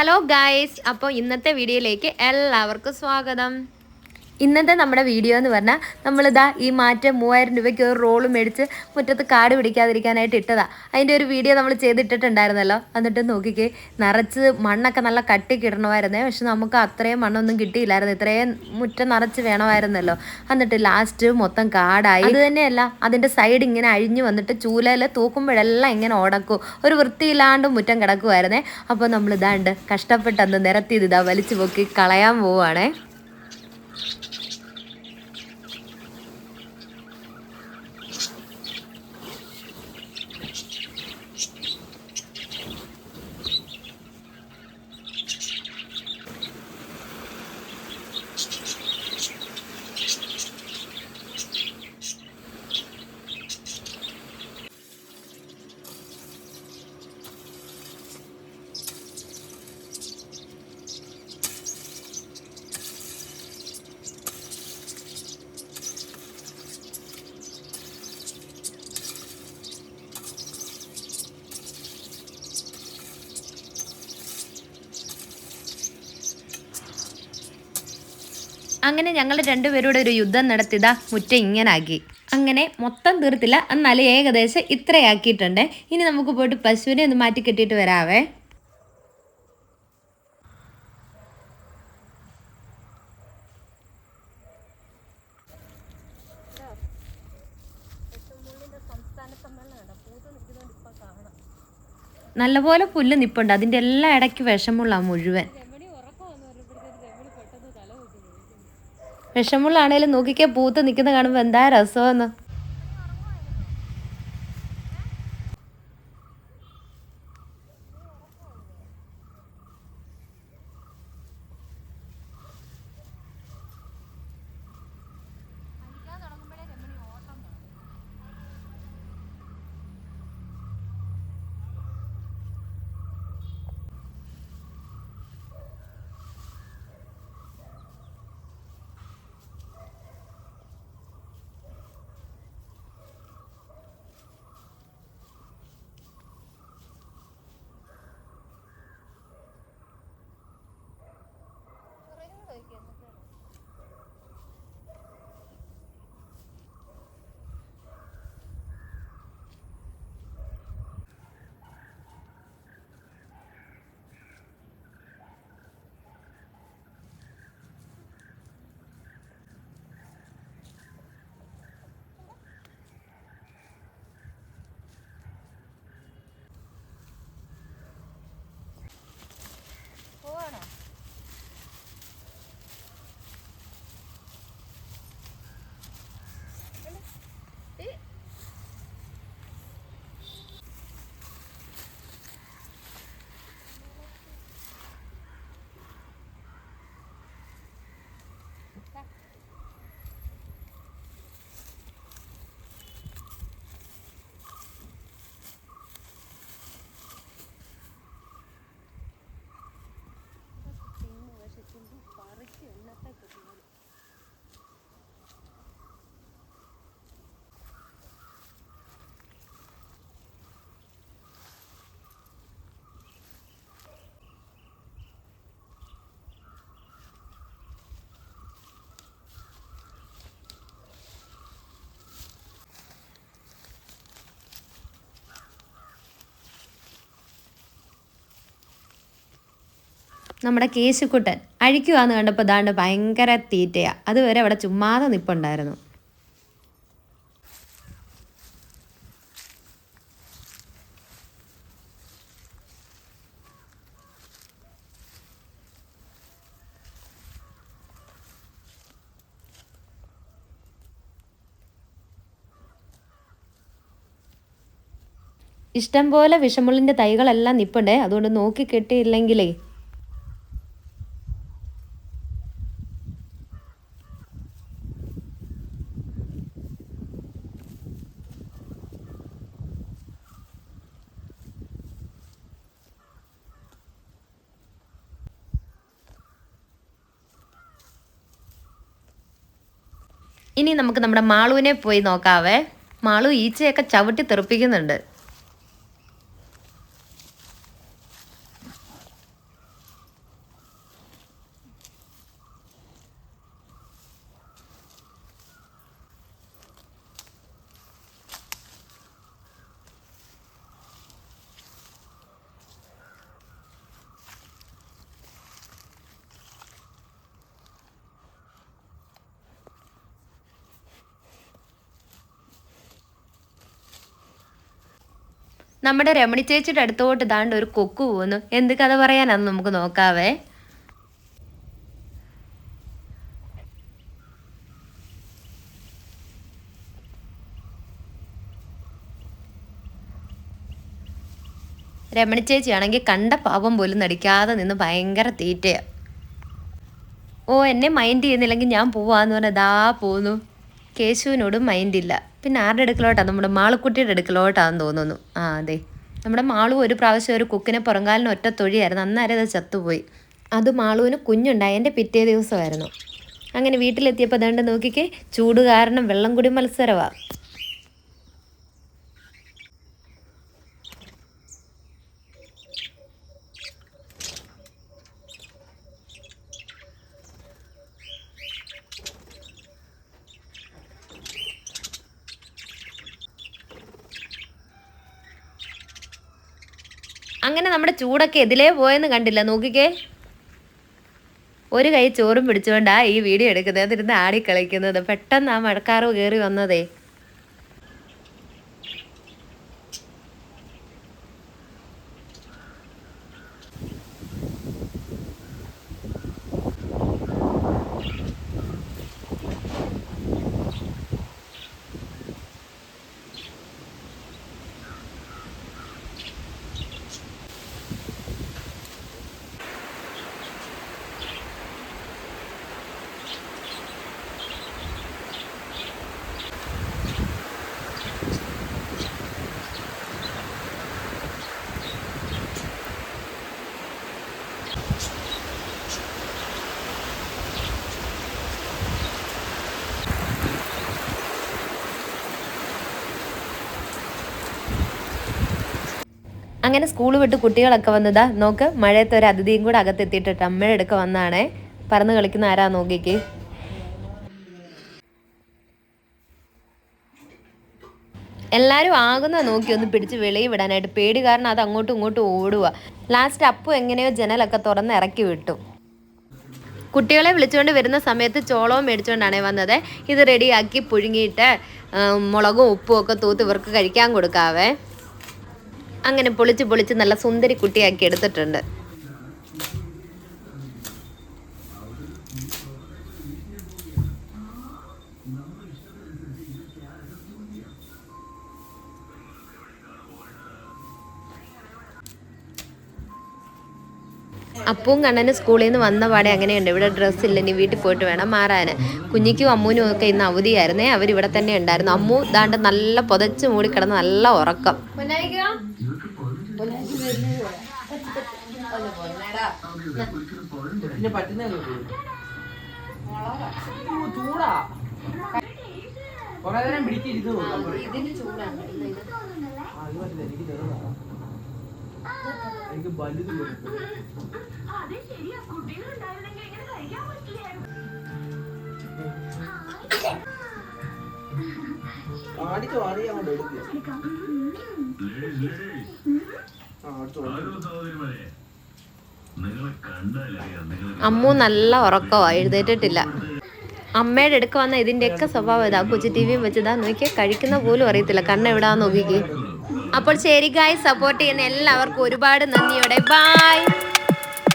Hello guys അപ്പോൾ ഇന്നത്തെ വീഡിയോയിലേക്ക് എല്ലാവർക്കും സ്വാഗതം. ഇന്നത്തെ നമ്മുടെ വീഡിയോ എന്ന് പറഞ്ഞാൽ നമ്മളിതാ ഈ മാറ്റം മൂവായിരം രൂപയ്ക്ക് ഒരു റോൾ മേടിച്ച് മുറ്റത്ത് കാട് പിടിക്കാതിരിക്കാനായിട്ട് ഇട്ടതാ. അതിന്റെ ഒരു വീഡിയോ നമ്മൾ ചെയ്തിട്ടിട്ടുണ്ടായിരുന്നല്ലോ. എന്നിട്ട് നോക്കിക്കേ നിറച്ച് മണ്ണൊക്കെ നല്ല കട്ടിക്കിടണമായിരുന്നേ. പക്ഷെ നമുക്ക് അത്രയും മണ്ണൊന്നും കിട്ടിയില്ലായിരുന്നു. ഇത്രയും മുറ്റം നിറച്ച് വേണമായിരുന്നല്ലോ. എന്നിട്ട് ലാസ്റ്റ് മൊത്തം കാടായി. അത് തന്നെയല്ല അതിന്റെ സൈഡ് ഇങ്ങനെ അഴിഞ്ഞു വന്നിട്ട് ചൂലയിൽ തൂക്കുമ്പോഴെല്ലാം ഇങ്ങനെ ഉടക്കും ഒരു വൃത്തിയില്ലാണ്ട് മുറ്റം കിടക്കുമായിരുന്നേ അപ്പോൾ നമ്മൾ ഇതാണ്ട് കഷ്ടപ്പെട്ട് അന്ന് നിരത്തി ഇതാ വലിച്ചു പൊക്കി കളയാൻ പോവുകയാണേ അങ്ങനെ ഞങ്ങൾ രണ്ടുപേരോട് ഒരു യുദ്ധം നടത്തിയതാ മുറ്റ ഇങ്ങനാക്കി. അങ്ങനെ മൊത്തം തീർത്തില്ല. എന്നാലും ഏകദേശം ഇത്രയാക്കിയിട്ടുണ്ട്. ഇനി നമുക്ക് പോയിട്ട് പശുവിനെ ഒന്ന് മാറ്റി കെട്ടിയിട്ട് വരാവേ. നല്ലപോലെ പുല്ല് നിപ്പുണ്ട്. അതിന്റെ എല്ലാ ഇടയ്ക്ക് വിഷമുള്ള മുഴുവൻ. വിഷമുള്ളാണേലും നോക്കിക്കേ പൂത്ത് നിൽക്കുന്ന കാണുമ്പോൾ എന്താ രസമെന്ന്. നമ്മുടെ കേശുക്കുട്ടൻ അഴിക്കുവാന്ന് കണ്ടപ്പോൾ ദാണ്ട് ഭയങ്കര തീറ്റയാ. അതുവരെ അവിടെ ചുമ്മാതെ നിപ്പുണ്ടായിരുന്നു. ഇഷ്ടം പോലെ വിഷമുള്ളിന്റെ തൈകളെല്ലാം നിപ്പുണ്ടേ. അതുകൊണ്ട് നോക്കി കെട്ടിയില്ലെങ്കിലേ ഇനി നമുക്ക് നമ്മുടെ മാളുവിനെ പോയി നോക്കാവേ. മാളു ഈച്ചയൊക്കെ ചവിട്ടി തെറിപ്പിക്കുന്നുണ്ട്. നമ്മുടെ രമണി ചേച്ചിയുടെ അടുത്തോട്ട് ദാണ്ട് ഒരു കൊക്ക് പോകുന്നു എന്ത് കഥ പറയാനാന്ന് നമുക്ക് നോക്കാവേ. രമണി ചേച്ചിയാണെങ്കിൽ കണ്ട പാപം പോലും നടിക്കാതെ നിന്ന് ഭയങ്കര തീറ്റയാ. ഓ എന്നെ മൈൻഡ് ചെയ്യുന്നില്ലെങ്കിൽ ഞാൻ പോവാന്ന് പറഞ്ഞാൽ ദാ പോന്നു. കേശുവിനോടും മൈൻഡില്ല. പിന്നെ ആരുടെ അടുക്കലോട്ടാണ് നമ്മുടെ മാളുക്കുട്ടിയുടെ അടുക്കലോട്ടാന്ന് തോന്നുന്നു. ആ അതെ. നമ്മുടെ മാളു ഒരു പ്രാവശ്യം ഒരു കുക്കിനെ പുറങ്കാലിന് ഒറ്റ തൊഴിയായിരുന്നു. അന്നേരം അത് ചത്തുപോയി. അത് മാളുവിന് കുഞ്ഞുണ്ടായി. എന്റെ പിറ്റേ ദിവസമായിരുന്നു. അങ്ങനെ വീട്ടിലെത്തിയപ്പോൾ അതുകൊണ്ട് നോക്കിക്കേ ചൂട് കാരണം വെള്ളം കുടി മത്സരമാണ് അങ്ങനെ നമ്മുടെ ചൂടൊക്കെ എതിലേ പോയെന്ന് കണ്ടില്ല. നോക്കിക്കേ. ഒരു കൈ ചോറും പിടിച്ചുകൊണ്ടാ ഈ വീഡിയോ എടുക്കുന്നത്. അതിരുന്ന് ആടി കളിക്കുന്നത് പെട്ടെന്ന് ആ മഴക്കാറ് കയറി വന്നതേ. അങ്ങനെ സ്കൂൾ വിട്ട് കുട്ടികളൊക്കെ വന്നതാ നോക്ക് മഴയത്ത് ഒരു അതിഥിയും കൂടെ അകത്തെത്തിയിട്ടിട്ട് അമ്മയുടെ അടുക്ക വന്നാണേ. പറന്ന് കളിക്കുന്ന ആരാ നോക്കിക്ക്. എല്ലാവരും ആകുന്ന നോക്കി ഒന്ന് പിടിച്ച് വെളിയിൽ വിടാനായിട്ട് പേടി കാരണം അത് അങ്ങോട്ടും ഇങ്ങോട്ടും ഓടുക ലാസ്റ്റ് അപ്പു എങ്ങനെയോ ജനലൊക്കെ തുറന്ന് ഇറക്കി വിട്ടു. കുട്ടികളെ വിളിച്ചുകൊണ്ട് വരുന്ന സമയത്ത് ചോളവും മേടിച്ചുകൊണ്ടാണ് വന്നത്. ഇത് റെഡിയാക്കി പുഴുങ്ങിയിട്ട് മുളകും ഉപ്പും ഒക്കെ തൂത്ത് ഇവർക്ക് കഴിക്കാൻ കൊടുക്കാവേ. അങ്ങനെ പൊളിച്ച് പൊളിച്ച് നല്ല സുന്ദരി കുട്ടിയാക്കി എടുത്തിട്ടുണ്ട്. അപ്പവും കണ്ണനും സ്കൂളിൽ നിന്ന് വന്ന പാടെ അങ്ങനെയുണ്ട്. ഇവിടെ ഡ്രസ്സ് ഇല്ല ഇനി വീട്ടിൽ പോയിട്ട് വേണം മാറാൻ കുഞ്ഞിക്കും അമ്മൂനും ഒക്കെ ഇന്ന് അവധിയായിരുന്നേ. അവരിവിടെ തന്നെ ഉണ്ടായിരുന്നു. അമ്മു ദാണ്ട് നല്ല പുതച്ച് മൂടി കിടന്ന് നല്ല ഉറക്കം. പിന്നെ പറ്റുന്ന ചൂടാ. കൊറേ നേരം പിടിച്ചിരുന്നു. എനിക്ക് ചെറുതാണ് എനിക്ക് വലുത് അടിച്ചു മാറി അങ്ങോട്ട് എടുക്കുക അമ്മു നല്ല ഉറക്കമാണ് എഴുന്നേറ്റിട്ടില്ല. അമ്മയുടെ അടുക്ക വന്ന ഇതിന്റെയൊക്കെ സ്വഭാവം ഇതാ കൊച്ചു ടി വിയും വെച്ചതാ നോക്കിയ കഴിക്കുന്ന പോലും അറിയത്തില്ല കണ്ണെവിടാന്ന് നോക്കിക്കേ. അപ്പോൾ ശരി ഗായ് സപ്പോർട്ട് ചെയ്യുന്ന എല്ലാവർക്കും ഒരുപാട് നന്ദിയോടെ ബായ്